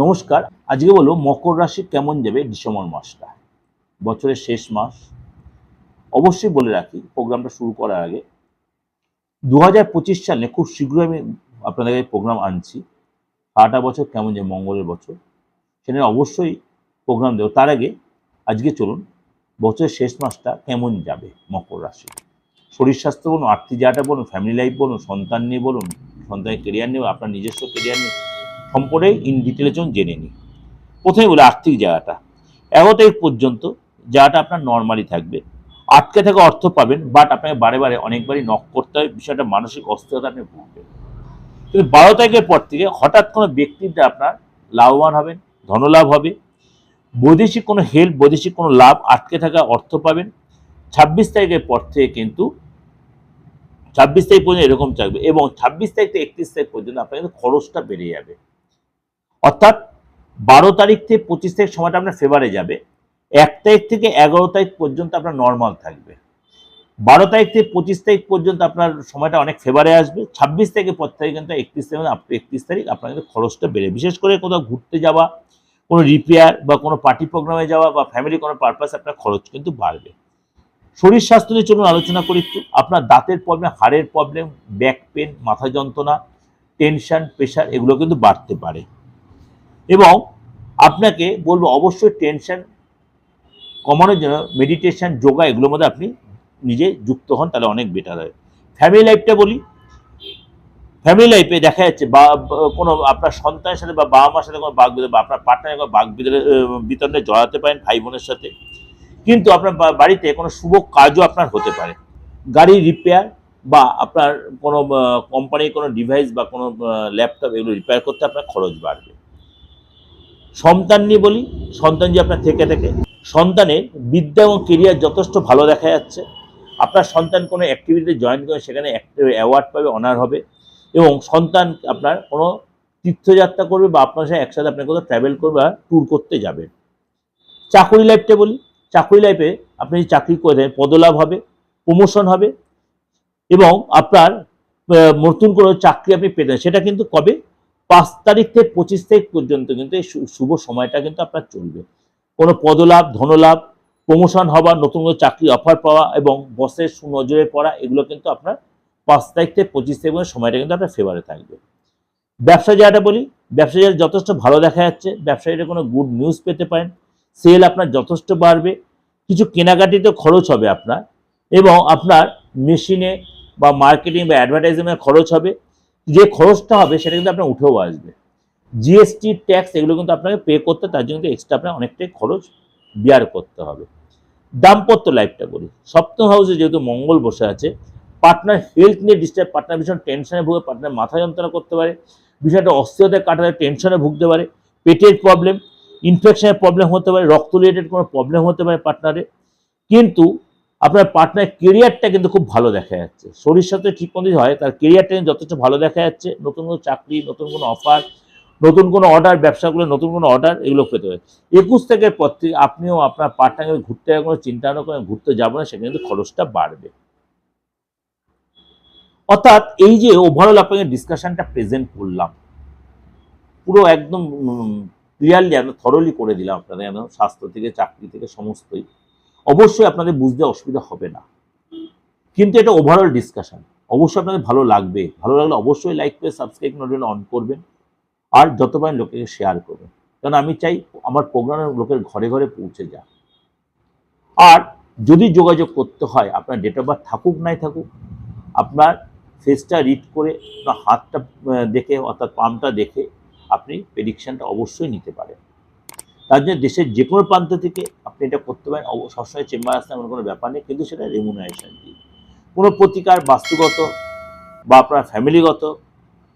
নমস্কার, আজকে বলব মকর রাশি কেমন যাবে ডিসেম্বর মাসটা? বছরের শেষ মাস। অবশ্যই বলে রাখি, প্রোগ্রামটা শুরু করার আগে। দু হাজার পঁচিশ সালে খুব শীঘ্রই আমি আপনাদের কাছে প্রোগ্রাম আনছি। সারাটা বছর কেমন যাবে মঙ্গলের বছর? সেটা নিয়ে অবশ্যই প্রোগ্রাম দেবো। তার আগে, আজকে চলুন, বছরের শেষ মাসটা কেমন যাবে মকর রাশি? শরীর স্বাস্থ্য বলুন, আর্থিক জায়গাটা বলুন ফ্যামিলি লাইফ বলুন, সন্তান নিয়ে বলুন, সন্তানের কেরিয়ার নিয়ে আপনার নিজস্ব কেরিয়ার নিয়ে। সম্পূর্ণই ইন ডিটেলে চলুন জেনে নিই। প্রথমে বলি আর্থিক জায়গাটা। এগারো তারিখ পর্যন্ত জায়গাটা আপনার নর্মালি থাকবে। আটকে থেকে অর্থ পাবেন বাট আপনাকে বারে বারে, অনেকবারই নক করতে হয়, বিষয়টা মানসিক অস্থিরতা আপনি ভুগবেন। কিন্তু বারো তারিখের পর থেকে হঠাৎ কোনো ব্যক্তিটা আপনার লাভবান হবেন, ধনলাভ হবে। বৈদেশিক কোনো হেল্প বৈদেশিক কোনো লাভ, আটকে থাকা অর্থ পাবেন। ছাব্বিশ তারিখের পর থেকে কিন্তু ছাব্বিশ তারিখ পর্যন্ত এরকম থাকবে এবং ছাব্বিশ তারিখ থেকে একত্রিশ তারিখ পর্যন্ত আপনার কিন্তু খরচটা বেড়ে যাবে। অর্থাৎ বারো তারিখ থেকে পঁচিশ তারিখ সময়টা আপনার ফেভারে যাবে। এক তারিখ থেকে এগারো তারিখ পর্যন্ত আপনার নর্মাল থাকবে। বারো তারিখ থেকে পঁচিশ তারিখ পর্যন্ত আপনার সময়টা অনেক ফেভারে আসবে। ছাব্বিশ থেকে পর তারিখ কিন্তু একত্রিশ তারিখ একত্রিশ তারিখ আপনার কিন্তু খরচটা বেড়ে। বিশেষ করে কোথাও ঘুরতে যাওয়া, কোনো রিপেয়ার বা কোনো পার্টি প্রোগ্রামে যাওয়া বা ফ্যামিলি কোনো পারপাস আপনার খরচ কিন্তু বাড়বে। শরীর স্বাস্থ্য নিয়ে চলুন আলোচনা করি একটু। আপনার দাঁতের প্রবলেম হাড়ের প্রবলেম ব্যাক পেন মাথা যন্ত্রণা টেনশন প্রেশার এগুলো কিন্তু বাড়তে পারে। এবং আপনাকে বলব অবশ্যই টেনশন কমানোর জন্য মেডিটেশন যোগা এগুলোর মধ্যে আপনি নিজে যুক্ত হন, তাহলে অনেক বেটার হয়। ফ্যামিলি লাইফটা বলি ফ্যামিলি লাইফে দেখা যাচ্ছে বা কোনো আপনার সন্তানের সাথে বা বাবা মার সাথে কোনো বাঘ বিতরণ বা আপনার পার্টনারের কোনো বাঘ বিতরণে জড়াতে পারেন ভাই বোনের সাথে। কিন্তু আপনার বাড়িতে কোনো শুভ কাজও আপনার হতে পারে। গাড়ি রিপেয়ার বা আপনার কোনো কোম্পানির কোনো ডিভাইস বা কোনো ল্যাপটপ এগুলো রিপেয়ার করতে আপনার খরচ বাড়বে। সন্তান নিয়ে বলি, সন্তান যে আপনার থেকে থেকে। সন্তানের বিদ্যা এবং কেরিয়ার যথেষ্ট ভালো দেখা যাচ্ছে। আপনার সন্তান কোনো অ্যাক্টিভিটিতে জয়েন করে সেখানে অ্যাওয়ার্ড পাবে অনার হবে এবং সন্তান আপনার কোনো তীর্থযাত্রা করবে বা আপনার সাথে একসাথে আপনি কোথাও ট্রাভেল করবে বা ট্যুর করতে যাবেন চাকরি লাইফটা বলি, চাকরি লাইফে আপনি চাকরি করে থাকেন, পদলাভ হবে প্রমোশন হবে এবং আপনার নতুন কোনো চাকরি আপনি পেতেন সেটা কিন্তু কবে? পাঁচ তারিখ থেকে পঁচিশ তারিখ পর্যন্ত কিন্তু এই শুভ সময়টা কিন্তু আপনার চলবে। কোনো পদলাভ, ধনলাভ প্রমোশন হওয়া, নতুন কোনো চাকরি অফার পাওয়া এবং বসের সুনজরে পড়া, এগুলো কিন্তু আপনার পাঁচ তারিখ থেকে পঁচিশ তারিখ পর্যন্ত সময়টা কিন্তু আপনার ফেভারে থাকবে। ব্যবসা জায়গাটা বলি, ব্যবসা জায়গা যথেষ্ট ভালো দেখা যাচ্ছে, ব্যবসায়ীরা কোনো গুড নিউজ পেতে পারেন সেল আপনার যথেষ্ট বাড়বে, কিছু কেনাকাটিতে খরচ হবে আপনার এবং আপনার মেশিনে বা মার্কেটিং বা অ্যাডভার্টাইজিংয়ে খরচ হবে যে খরচটা হবে সেটা কিন্তু আপনার উঠেও আসবে। জিএসটি ট্যাক্স এগুলো কিন্তু আপনাকে পে করতে তার জন্য কিন্তু এক্সট্রা আপনার অনেকটাই খরচ বিয়ার করতে হবে। দাম্পত্য লাইফটা বলি। সপ্তম হাউসে যেহেতু মঙ্গল বসে আছে পার্টনার হেলথ নিয়ে ডিস্টার্ব পার্টনার ভীষণ টেনশনে ভুগে পার্টনার মাথা যন্ত্রণা করতে পারে, বিষয়টা অস্থিরতায় কাটাতে টেনশনে ভুগতে পারে, পেটের প্রবলেম ইনফেকশনের প্রবলেম হতে পারে, রক্ত রিলেটেড কোনো প্রবলেম হতে পারে পার্টনারে কিন্তু আপনার পার্টনার কেরিয়ারটা কিন্তু খুব ভালো দেখা যাচ্ছে। শরীর সাথে ঠিক মতো হয়, তার কেরিয়ারটা কিন্তু যথেষ্ট ভালো দেখা যাচ্ছে। নতুন কোনো চাকরি, নতুন কোনো অফার নতুন কোনো অর্ডার ব্যবসাগুলো, নতুন কোনো অর্ডার এগুলো পেতে হবে একুশ থেকে পর থেকে আপনিও আপনার পার্টনারকে ঘুরতে কোনো চিন্তা না করে ঘুরতে যাব না, সেখানে কিন্তু খরচটা বাড়বে। অর্থাৎ এই যে ওভারঅল আপনাকে ডিসকাশনটা প্রেজেন্ট করলাম, পুরো একদম ক্লিয়ারলি আমি থরলি করে দিলাম আপনাদের, একদম স্বাস্থ্য থেকে, চাকরি থেকে, সমস্তই। অবশ্যই আপনাদের বুঝতে অসুবিধা হবে না। কিন্তু এটা ওভারঅল ডিসকাশন অবশ্যই আপনাদের ভালো লাগবে। ভালো লাগলে অবশ্যই লাইক করে সাবস্ক্রাইব নোটিফিকেশন অন করবেন। আর যত পারেন লোকেকে শেয়ার করবেন। কারণ আমি চাই আমার প্রোগ্রামের লোকের ঘরে ঘরে পৌঁছে যাক। আর যদি যোগাযোগ করতে হয়, আপনার ডেট অফ বার্থ থাকুক, নাই থাকুক, আপনার ফেসটা রিড করে, আপনার হাতটা দেখে, অর্থাৎ পামটা দেখে, আপনি প্রেডিকশনটা অবশ্যই নিতে পারেন। তার জন্য দেশের যে কোনো প্রান্ত থেকে আপনি এটা করতে পারেন। সবসময় চেম্বার আসতে এমন কোনো ব্যাপার নেই, কিন্তু সেটা রেমুনারেশন দিয়ে। কোনো প্রতিকার বাস্তুগত বা আপনার ফ্যামিলিগত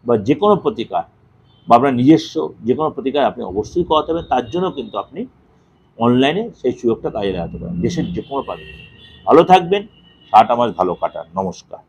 বা যে কোনো প্রতিকার বা আপনার নিজস্ব যে কোনো প্রতিকার আপনি অবশ্যই করাতে পারেন, তার জন্য কিন্তু আপনি অনলাইনে সেই সুযোগটা কাজে লাগাতে পারেন, দেশের যে কোনো প্রান্তে। ভালো থাকবেন, সারাটা মাস ভালো কাটান। নমস্কার।